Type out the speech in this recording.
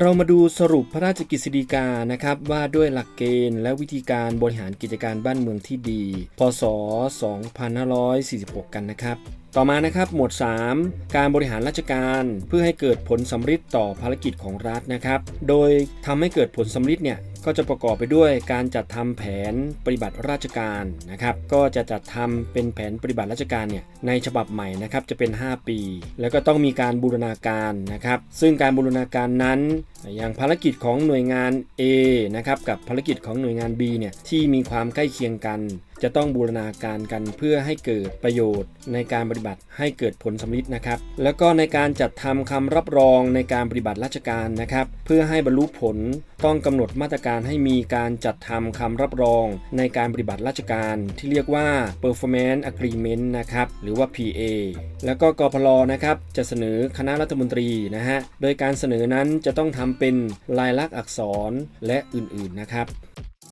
เรามาดูสรุปพระราชกฤษฎีกานะครับว่าด้วยหลักเกณฑ์และวิธีการบริหารกิจการบ้านเมืองที่ดี พศ 2546 กันนะครับ ต่อมานะครับหมวด 3 การบริหารราชการเพื่อให้เกิดผลสำฤทธิ์ต่อภารกิจของรัฐนะครับ โดยทำให้เกิดผลสำฤทธิ์เนี่ย ก็จะประกอบไปด้วยการจัดทำแผนปฏิบัติราชการนะครับ ก็จะจัดทำเป็นแผนปฏิบัติราชการเนี่ยในฉบับใหม่นะครับจะเป็น 5 ปี แล้วก็ต้องมีการบูรณาการนะครับ ซึ่งการบูรณาการนั้น อย่างภารกิจของหน่วยงาน A นะครับกับภารกิจของหน่วยงาน B เนี่ยที่มีความใกล้เคียงกัน จะต้องบูรณาการกันเพื่อให้เกิดประโยชน์ในการปฏิบัติให้เกิดผลสำลิดนะครับ แล้วก็ในการจัดทำคำรับรองในการปฏิบัติราชการนะครับ เพื่อให้บรรลุผลต้องกำหนดมาตรการให้มีการจัดทำคำรับรองในการปฏิบัติราชการที่เรียกว่า performance agreement นะครับ หรือว่า PA แล้วก็กพลนะครับจะเสนอคณะรัฐมนตรีนะฮะ โดยการเสนอนั้นจะต้องทำเป็นลายลักษณ์อักษรและอื่นๆนะครับ